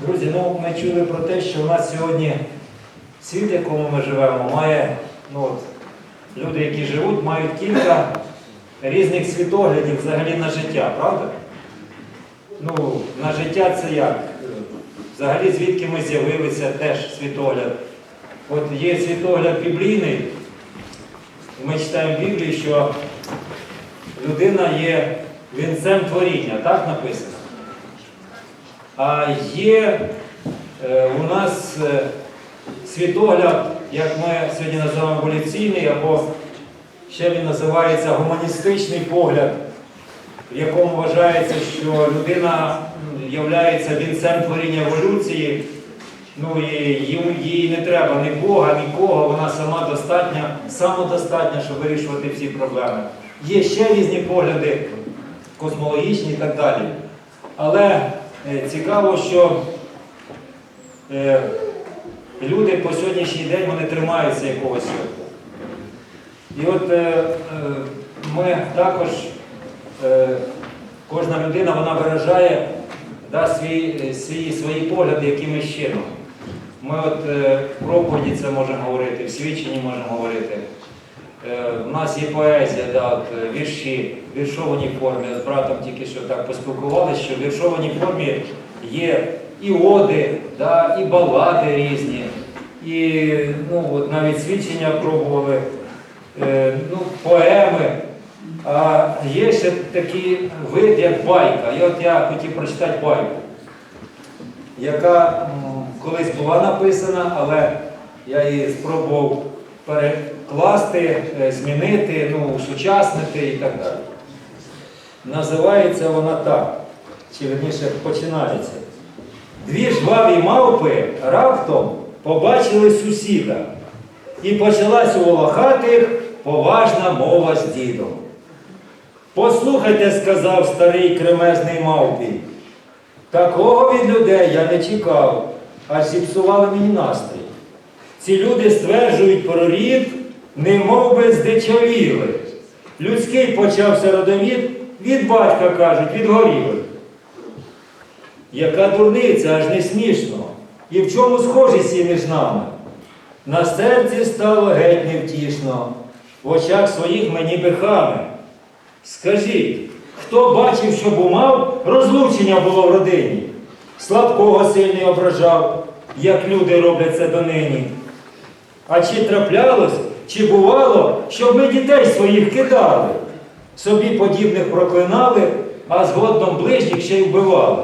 Друзі, ну ми чули про те, що у нас сьогодні світ, в якому ми живемо, має, ну от, люди, які живуть, мають кілька різних світоглядів взагалі на життя, правда? Ну, на життя це як? Взагалі, звідки ми з'явилися, теж світогляд. От є світогляд біблійний, ми читаємо в Біблії, що людина є вінцем творіння, так написано? А є е, у нас е, світогляд, як ми сьогодні називаємо еволюційний, або ще він називається гуманістичний погляд, в якому вважається, що людина є вінцем творіння еволюції, ну і їй, не треба ні Бога, нікого, вона сама достатня, самодостатня, щоб вирішувати всі проблеми. Є ще різні погляди, космологічні і так далі. Але цікаво, що е, люди по сьогоднішній день вони тримаються якогось. І от е, е, ми також, е, кожна людина вона виражає да, свій, е, свій, свої погляди якимось чином. Ми от е, в проповіді це можемо говорити, в свідченні можемо говорити. Е, У нас є поезія, от, е, вірші віршованій формі. З братом тільки що так поспілкувалися, що в віршованій формі є і оди, да, і балади різні, і ну, от навіть свідчення пробували, е, ну, поеми. А є ще такий вид, як байка. І от я хотів прочитати байку, яка колись була написана, але я її спробував перекласти, е, змінити, ну, усучаснити і так далі. Називається вона так, чи верніше починається. Дві жваві мавпи раптом побачили сусіда, і почалась у волохатих поважна мова з дідом. Послухайте, сказав старий кремезний мавпій, такого від людей я не чекав, аж зіпсували мені настрій. Ці люди стверджують про рід, немов би здичавіли. Людський почався родовід, від батька кажуть, від горілих. Яка дурниця, аж не смішно. І в чому схожість між нами? На серці стало геть невтішно, в очах своїх мені бихами. Скажіть, хто бачив, щоб у мав розлучення було в родині? Слабкого сильний ображав, як люди роблять це донині. А чи траплялось, чи бувало, щоб ми дітей своїх кидали, собі подібних проклинали, а згодом ближніх ще й вбивали?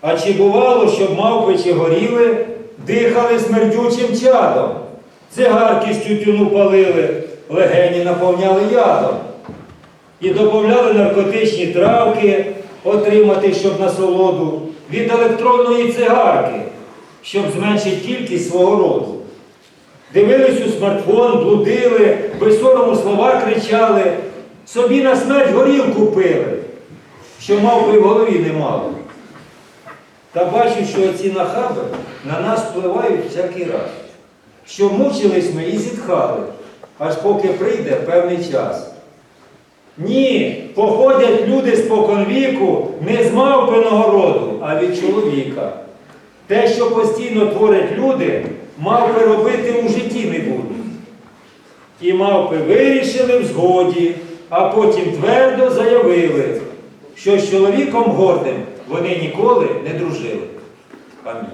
А чи бувало, щоб мавпи чи горіли, дихали смердючим чадом, цигарки з тютюну палили, легені наповняли ядом і додавали наркотичні травки, отримати, щоб насолоду, від електронної цигарки, щоб зменшити кількість свого роду. Дивились у смартфон, блудили, без сорому слова кричали, собі на смерть горілку пили, що мавпи в голові не мало. Та бачу, що ці нахаби на нас впливають всякий раз. Що мучились ми і зітхали, аж поки прийде певний час. Ні, походять люди споконвіку не з мавпиного роду, а від чоловіка. Те, що постійно творять люди, мав би робити у житті не будуть. І мавпи вирішили в згоді, а потім твердо заявили, що з чоловіком гордим вони ніколи не дружили. Амінь.